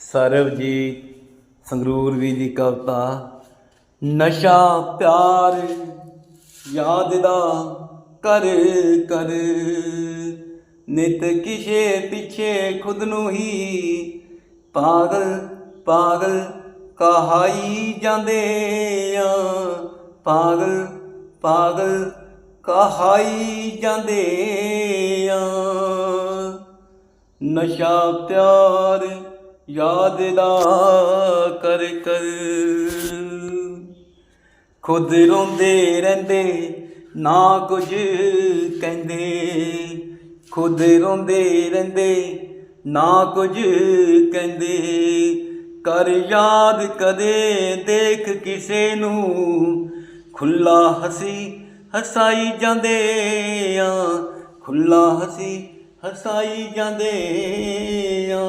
ਸਰਬਜੀਤ ਸੰਗਰੂਰ ਵੀ ਦੀ ਕਵਿਤਾ, ਨਸ਼ਾ ਪਿਆਰ ਯਾਦ ਦਾ ਕਰ ਕਰ ਨਿਤ ਕਿਸ਼ੇ ਪਿੱਛੇ ਖੁਦ ਨੂੰ ਹੀ ਪਾਗਲ ਪਾਗਲ ਕਹਾਈ ਜਾਂਦੇ ਆ। ਪਾਗਲ ਪਾਗਲ ਕਹਾਈ ਜਾਂਦੇ ਆ। ਨਸ਼ਾ ਪਿਆਰ ਯਾਦ ਦਾ ਕਰ ਕਰ। ਖੁਦ ਰੋਂਦੇ ਰਹਿੰਦੇ, ਨਾ ਕੁਝ ਕਹਿੰਦੇ। ਖੁਦ ਰੋਂਦੇ ਰਹਿੰਦੇ, ਨਾ ਕੁਝ ਕਹਿੰਦੇ। ਕਰ ਯਾਦ ਕਦੇ ਦੇਖ ਕਿਸੇ ਨੂੰ। ਖੁੱਲਾ ਹਸੀ ਹਸਾਈ ਜਾਂਦੇ ਆ ਖੁੱਲਾ ਹਸੀ ਹਸਾਈ ਜਾਂਦੇ ਆ